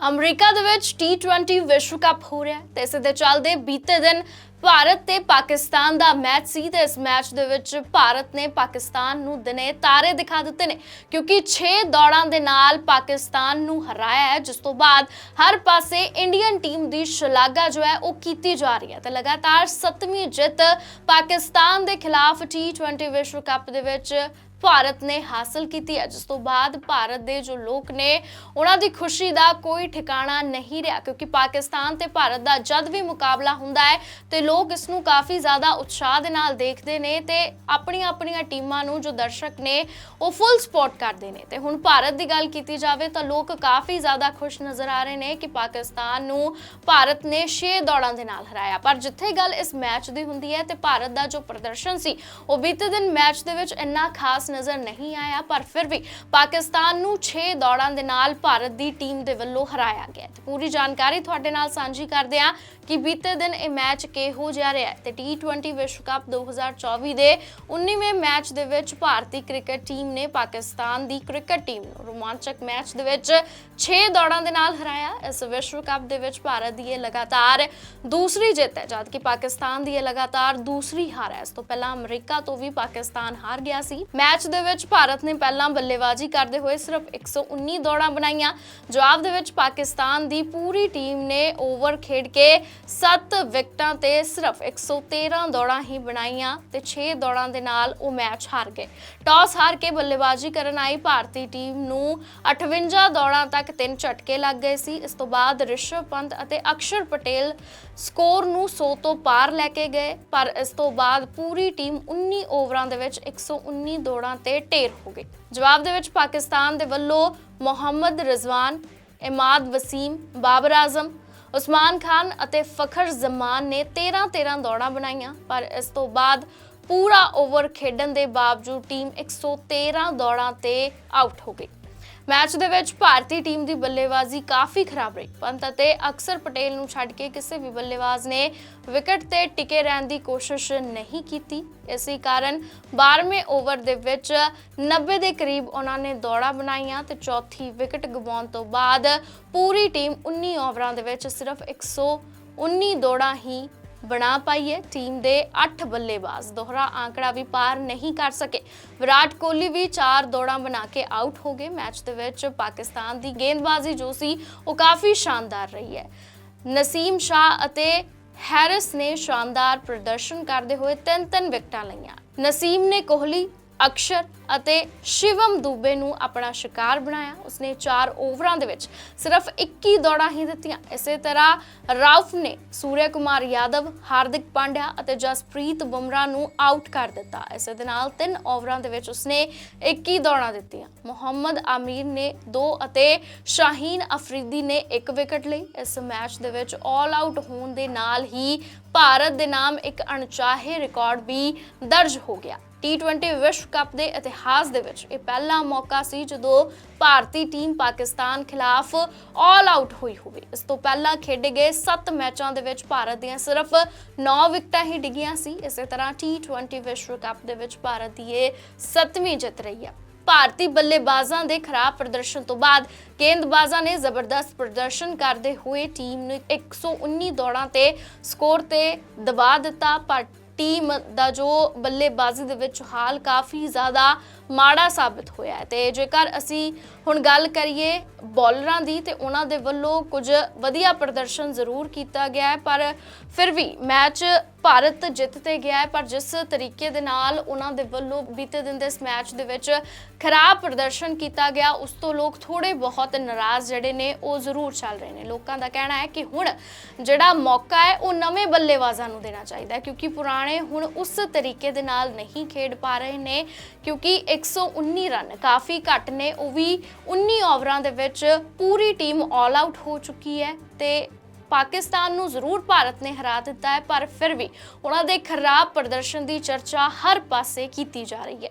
America ਦੇ ਵਿੱਚ T20 ਵਿਸ਼ਵ ਕੱਪ ਹੋ ਰਿਹਾ ਹੈ ਤੇ ਇਸ ਦੇ ਚੱਲਦੇ ਬੀਤੇ ਦਿਨ ਭਾਰਤ ਤੇ ਪਾਕਿਸਤਾਨ ਦਾ ਮੈਚ ਸੀ ਤੇ ਇਸ ਮੈਚ ਦੇ ਵਿੱਚ ਭਾਰਤ ਨੇ ਪਾਕਿਸਤਾਨ ਨੂੰ ਦਿਨੇ ਤਾਰੇ ਦਿਖਾ ਦਿੱਤੇ ਨੇ, ਕਿਉਂਕਿ 6 ਦੌੜਾਂ ਦੇ ਨਾਲ ਪਾਕਿਸਤਾਨ ਨੂੰ ਹਰਾਇਆ ਹੈ, ਜਿਸ ਤੋਂ ਬਾਅਦ ਹਰ ਪਾਸੇ ਇੰਡੀਅਨ ਟੀਮ ਦੀ ਸ਼ਲਾਘਾ ਜੋ ਹੈ ਉਹ ਕੀਤੀ ਜਾ ਰਹੀ ਹੈ ਤੇ ਲਗਾਤਾਰ 7ਵੀਂ ਜਿੱਤ ਪਾਕਿਸਤਾਨ ਦੇ ਖਿਲਾਫ T20 ਵਿਸ਼ਵ ਕੱਪ ਦੇ ਵਿੱਚ ਭਾਰਤ ਨੇ ਹਾਸਲ ਕੀਤੀ ਹੈ। ਜਿਸ ਤੋਂ ਬਾਅਦ ਭਾਰਤ ਦੇ ਜੋ ਲੋਕ ਨੇ, ਉਹਨਾਂ ਦੀ ਖੁਸ਼ੀ ਦਾ ਕੋਈ ਠਿਕਾਣਾ ਨਹੀਂ ਰਿਹਾ, ਕਿਉਂਕਿ ਪਾਕਿਸਤਾਨ ਤੇ ਭਾਰਤ ਦਾ ਜਦ ਵੀ ਮੁਕਾਬਲਾ ਹੁੰਦਾ ਹੈ ਤੇ ਲੋਕ ਇਸ ਨੂੰ ਕਾਫੀ ਜ਼ਿਆਦਾ ਉਤਸ਼ਾਹ ਦੇ ਨਾਲ ਦੇਖਦੇ ਨੇ ਤੇ ਆਪਣੀਆਂ ਆਪਣੀਆਂ ਟੀਮਾਂ ਨੂੰ ਜੋ ਦਰਸ਼ਕ ਨੇ, ਉਹ ਫੁੱਲ ਸਪੋਰਟ ਕਰਦੇ ਨੇ। ਤੇ ਹੁਣ ਭਾਰਤ ਦੀ ਗੱਲ ਕੀਤੀ ਜਾਵੇ ਤਾਂ ਲੋਕ ਕਾਫੀ ਜ਼ਿਆਦਾ ਖੁਸ਼ ਨਜ਼ਰ ਆ ਰਹੇ ਨੇ ਕਿ ਪਾਕਿਸਤਾਨ ਨੂੰ ਭਾਰਤ ਨੇ 6 ਦੌੜਾਂ ਦੇ ਨਾਲ ਹਰਾਇਆ। ਪਰ ਜਿੱਥੇ ਗੱਲ ਇਸ ਮੈਚ ਦੀ ਹੁੰਦੀ ਹੈ ਤੇ ਭਾਰਤ ਦਾ ਜੋ ਪ੍ਰਦਰਸ਼ਨ ਸੀ, ਉਹ ਬੀਤੇ ਦਿਨ ਮੈਚ ਦੇ ਵਿੱਚ ਇੰਨਾ ਖਾਸ ਨਜ਼ਰ ਨਹੀਂ ਆਇਆ, ਪਰ ਫਿਰ ਵੀ ਪਾਕਿਸਤਾਨ ਨੂੰ 6 ਦੌੜਾਂ ਦੇ ਨਾਲ ਭਾਰਤ ਦੀ ਟੀਮ ਦੇ ਵੱਲੋਂ ਹਰਾਇਆ ਗਿਆ ਤੇ ਪੂਰੀ ਜਾਣਕਾਰੀ ਤੁਹਾਡੇ ਨਾਲ ਸਾਂਝੀ ਕਰਦੇ ਹਾਂ ਕਿ ਬੀਤੇ ਦਿਨ ਇਹ ਮੈਚ ਕਿਹੋ ਜਿਹਾ ਰਿਹਾ ਤੇ T20 ਵਿਸ਼ਵ ਕੱਪ 2024 ਦੇ 19ਵੇਂ ਮੈਚ ਦੇ ਵਿੱਚ ਭਾਰਤੀ ਕ੍ਰਿਕਟ ਟੀਮ ਨੇ ਪਾਕਿਸਤਾਨ ਦੀ ਕ੍ਰਿਕਟ ਟੀਮ ਨੂੰ ਰੋਮਾਂਚਕ ਮੈਚ ਦੇ ਵਿੱਚ 6 ਦੌੜਾਂ ਦੇ ਨਾਲ ਹਰਾਇਆ। ਇਸ ਵਿਸ਼ਵ ਕੱਪ ਦੇ ਵਿੱਚ ਭਾਰਤ ਦੀ ਇਹ ਲਗਾਤਾਰ ਦੂਸਰੀ ਜਿੱਤ ਹੈ, ਜਦਕਿ ਪਾਕਿਸਤਾਨ ਦੀ ਇਹ ਲਗਾਤਾਰ ਦੂਸਰੀ ਹਾਰ ਹੈ। ਇਸ ਤੋਂ ਪਹਿਲਾਂ ਅਮਰੀਕਾ ਤੋਂ ਵੀ ਪਾਕਿਸਤਾਨ ਹਾਰ ਗਿਆ ਸੀ। ਮੈਚ ਦੇ ਵਿੱਚ ਭਾਰਤ ਨੇ ਪਹਿਲਾਂ ਬੱਲੇਬਾਜ਼ੀ ਕਰਦੇ ਹੋਏ ਸਿਰਫ 119 ਦੌੜਾਂ ਬਣਾਈਆਂ। ਜਵਾਬ ਦੇ ਵਿੱਚ ਪਾਕਿਸਤਾਨ ਦੀ ਪੂਰੀ ਟੀਮ ਨੇ ਓਵਰ ਖੇਡ ਕੇ 7 ਵਿਕਟਾਂ ਤੇ ਸਿਰਫ 113 ਦੌੜਾਂ ਹੀ ਬਣਾਈਆਂ ਤੇ 6 ਦੌੜਾਂ ਦੇ ਨਾਲ ਉਹ ਮੈਚ ਹਾਰ ਗਏ। ਟਾਸ ਹਾਰ ਕੇ ਬੱਲੇਬਾਜ਼ੀ ਕਰਨ ਆਈ ਭਾਰਤੀ ਟੀਮ ਨੂੰ 58 ਦੌੜਾਂ ਤੱਕ ਤਿੰਨ ਝਟਕੇ ਲੱਗ ਗਏ ਸੀ। ਇਸ ਤੋਂ ਬਾਅਦ ਰਿਸ਼ਵ ਪੰਤ ਅਤੇ ਅਕਸ਼ਰ ਪਟੇਲ ਸਕੋਰ ਨੂੰ 100 ਤੋਂ ਪਾਰ ਲੈ ਕੇ ਗਏ, ਪਰ ਇਸ ਤੋਂ ਬਾਅਦ ਪੂਰੀ ਟੀਮ 19 ਓਵਰਾਂ ਦੇ ਵਿੱਚ 119 ਦੌੜਾਂ ਤੇ ਢੇਰ ਹੋ ਗਈ ਜਵਾਬ ਦੇ ਵਿੱਚ ਪਾਕਿਸਤਾਨ ਦੇ ਵੱਲੋਂ ਮੁਹੰਮਦ ਰਜ਼ਵਾਨ, ਇਮਾਦ ਵਸੀਮ, ਬਾਬਰ ਆਜ਼ਮ, ਉਸਮਾਨ ਖਾਨ ਅਤੇ ਫਖਰ ਜ਼ਮਾਨ ਨੇ 13-13 ਦੌੜਾਂ ਬਣਾਈਆਂ, ਪਰ ਇਸ ਤੋਂ ਬਾਅਦ ਪੂਰਾ ਓਵਰ ਖੇਡਣ ਦੇ ਬਾਵਜੂਦ ਟੀਮ 113 ਦੌੜਾਂ ਤੇ ਆਊਟ ਹੋ ਗਈ। ਮੈਚ ਦੇ ਵਿੱਚ ਭਾਰਤੀ ਟੀਮ ਦੀ ਬੱਲੇਬਾਜ਼ੀ ਕਾਫੀ ਖਰਾਬ ਰਹੀ। ਪੰਤ ਅਤੇ ਅਕਸਰ ਪਟੇਲ ਨੂੰ ਛੱਡ ਕੇ ਕਿਸੇ ਵੀ ਬੱਲੇਬਾਜ਼ ਨੇ ਵਿਕਟ ਤੇ ਟਿਕੇ ਰਹਿਣ ਦੀ ਕੋਸ਼ਿਸ਼ ਨਹੀਂ ਕੀਤੀ। ਇਸੇ ਕਾਰਨ 12ਵੇਂ ਓਵਰ ਦੇ ਵਿੱਚ 90 ਦੇ ਕਰੀਬ ਉਹਨਾਂ ਨੇ ਦੌੜਾਂ ਬਣਾਈਆਂ ਤੇ ਚੌਥੀ ਵਿਕਟ ਗਵਾਉਣ ਤੋਂ ਬਾਅਦ ਪੂਰੀ ਟੀਮ 19 ਓਵਰਾਂ ਦੇ ਵਿੱਚ ਸਿਰਫ 119 ਦੌੜਾਂ ਹੀ ਬਣਾ ਪਾਈ ਹੈ ਟੀਮ ਦੇ 8 ਬੱਲੇਬਾਜ਼। ਦੋਹਰਾ ਆંકੜਾ ਵੀ ਪਾਰ ਨਹੀਂ ਕਰ ਸਕੇ। ਵਿਰਾਟ ਕੋਹਲੀ ਵੀ 4 ਦੌੜਾਂ ਬਣਾ ਕੇ ਆਊਟ ਹੋ ਗਏ। ਮੈਚ ਦੇ ਵਿੱਚ ਪਾਕਿਸਤਾਨ ਦੀ ਗੇਂਦਬਾਜ਼ੀ ਜੋ ਸੀ, ਉਹ ਕਾਫੀ ਸ਼ਾਨਦਾਰ ਰਹੀ ਹੈ। ਨਸੀਮ ਸ਼ਾਹ ਅਤੇ ਹੈਰਿਸ ਨੇ ਸ਼ਾਨਦਾਰ ਪ੍ਰਦਰਸ਼ਨ ਕਰਦੇ ਹੋਏ ਤਿੰਨ ਤਿੰਨ ਵਿਕਟਾਂ ਲਈਆਂ। ਨਸੀਮ ਨੇ ਕੋਹਲੀ ਅਕਸ਼ਰ ਅਤੇ ਸ਼ਿਵਮ ਦੂਬੇ ਨੂੰ ਆਪਣਾ ਸ਼ਿਕਾਰ ਬਣਾਇਆ। ਉਸਨੇ 4 ਓਵਰਾਂ ਦੇ ਵਿੱਚ ਸਿਰਫ 21 ਦੌੜਾਂ ਹੀ ਦਿੱਤੀਆਂ। ਇਸੇ ਤਰ੍ਹਾਂ ਰਾਉਫ ਨੇ ਸੂਰਿਆ ਕੁਮਾਰ ਯਾਦਵ, ਹਾਰਦਿਕ ਪਾਂਡਿਆ ਅਤੇ ਜਸਪ੍ਰੀਤ ਬੁਮਰਾਹ ਨੂੰ ਆਊਟ ਕਰ ਦਿੱਤਾ। ਇਸੇ ਦੇ ਨਾਲ 3 ਓਵਰਾਂ ਦੇ ਵਿੱਚ ਉਸਨੇ 21 ਦੌੜਾਂ ਦਿੱਤੀਆਂ। ਮੁਹੰਮਦ ਆਮੀਰ ਨੇ 2 ਅਤੇ ਸ਼ਾਹੀਨ ਅਫਰੀਦੀ ਨੇ 1 ਵਿਕਟ ਲਈ। ਇਸ ਮੈਚ ਦੇ ਵਿੱਚ ਆਲ ਆਊਟ ਹੋਣ ਦੇ ਨਾਲ ਹੀ ਭਾਰਤ ਦੇ ਨਾਮ ਇੱਕ ਅਣਚਾਹੇ ਰਿਕਾਰਡ ਵੀ ਦਰਜ ਹੋ ਗਿਆ। T20 ਵਿਸ਼ਵ ਕੱਪ ਦੇ ਇਤਿਹਾਸ ਦੇ ਵਿੱਚ ਇਹ ਪਹਿਲਾ ਮੌਕਾ ਸੀ ਜਦੋਂ ਭਾਰਤੀ ਟੀਮ ਪਾਕਿਸਤਾਨ ਖਿਲਾਫ ਆਲ ਆਊਟ ਹੋਈ ਹੋਵੇ। ਇਸ ਤੋਂ ਪਹਿਲਾਂ ਖੇਡੇ ਗਏ 7 ਮੈਚਾਂ ਦੇ ਵਿੱਚ ਭਾਰਤ ਦੀਆਂ ਸਿਰਫ 9 ਵਿਕਟਾਂ ਹੀ ਡਿੱਗੀਆਂ ਸੀ। ਇਸੇ ਤਰ੍ਹਾਂ T20 ਵਿਸ਼ਵ ਕੱਪ ਦੇ ਵਿੱਚ ਭਾਰਤ ਦੀ ਇਹ 7ਵੀਂ ਜਿੱਤ ਰਹੀ ਹੈ ਭਾਰਤੀ ਬੱਲੇਬਾਜ਼ਾਂ ਦੇ ਖਰਾਬ ਪ੍ਰਦਰਸ਼ਨ ਤੋਂ ਬਾਅਦ ਗੇਂਦਬਾਜ਼ਾਂ ਨੇ ਜ਼ਬਰਦਸਤ ਪ੍ਰਦਰਸ਼ਨ ਕਰਦੇ ਹੋਏ ਟੀਮ ਨੂੰ 119 ਦੌੜਾਂ ਤੇ ਸਕੋਰ ਤੇ ਦਬਾ ਦਿੱਤਾ। ਪਰ ਟੀਮ ਦਾ ਜੋ ਬੱਲੇਬਾਜ਼ੀ ਦੇ ਵਿੱਚ ਹਾਲ ਕਾਫੀ ਜ਼ਿਆਦਾ ਮਾੜਾ ਸਾਬਿਤ ਹੋਇਆ ਹੈ। ਤੇ ਜੇਕਰ ਅਸੀਂ ਹੁਣ ਗੱਲ ਕਰੀਏ ਬੋਲਰਾਂ ਦੀ, ਤੇ ਉਹਨਾਂ ਦੇ ਵੱਲੋਂ ਕੁਝ ਵਧੀਆ ਪ੍ਰਦਰਸ਼ਨ ਜ਼ਰੂਰ ਕੀਤਾ ਗਿਆ ਹੈ। ਪਰ ਫਿਰ ਵੀ ਮੈਚ ਭਾਰਤ ਜਿੱਤ ਤੇ ਗਿਆ ਹੈ, ਪਰ ਜਿਸ ਤਰੀਕੇ ਦੇ ਨਾਲ ਉਹਨਾਂ ਦੇ ਵੱਲੋਂ ਬੀਤੇ ਦਿਨ ਦੇ ਇਸ ਮੈਚ ਦੇ ਵਿੱਚ ਖਰਾਬ ਪ੍ਰਦਰਸ਼ਨ ਕੀਤਾ ਗਿਆ, ਉਸ ਤੋਂ ਲੋਕ ਥੋੜੇ ਬਹੁਤ ਨਾਰਾਜ਼ ਜਿਹੜੇ ਨੇ, ਉਹ ਜ਼ਰੂਰ ਚੱਲ ਰਹੇ ਨੇ। ਲੋਕਾਂ ਦਾ ਕਹਿਣਾ ਹੈ ਕਿ ਹੁਣ ਜਿਹੜਾ ਮੌਕਾ ਹੈ, ਉਹ ਨਵੇਂ ਬੱਲੇਬਾਜ਼ਾਂ ਨੂੰ ਦੇਣਾ ਚਾਹੀਦਾ ਕਿਉਂਕਿ ਪੁਰਾਣੇ ਹੁਣ ਉਸ ਤਰੀਕੇ ਦੇ ਨਾਲ ਨਹੀਂ ਖੇਡ ਪਾ ਰਹੇ ਨੇ, ਕਿਉਂਕਿ 119 ਰਨ ਕਾਫੀ ਘੱਟ ਨੇ। ਉਹ ਵੀ 19 ਓਵਰਾਂ ਦੇ ਵਿੱਚ ਪੂਰੀ ਟੀਮ ਆਲ ਆਊਟ ਹੋ ਚੁੱਕੀ ਹੈ ਤੇ ਪਾਕਿਸਤਾਨ ਨੂੰ ਜ਼ਰੂਰ ਭਾਰਤ ਨੇ ਹਰਾ ਦਿੱਤਾ ਹੈ, ਪਰ ਫਿਰ ਵੀ ਉਹਨਾਂ ਦੇ ਖਰਾਬ ਪ੍ਰਦਰਸ਼ਨ ਦੀ ਚਰਚਾ ਹਰ ਪਾਸੇ ਕੀਤੀ ਜਾ ਰਹੀ ਹੈ।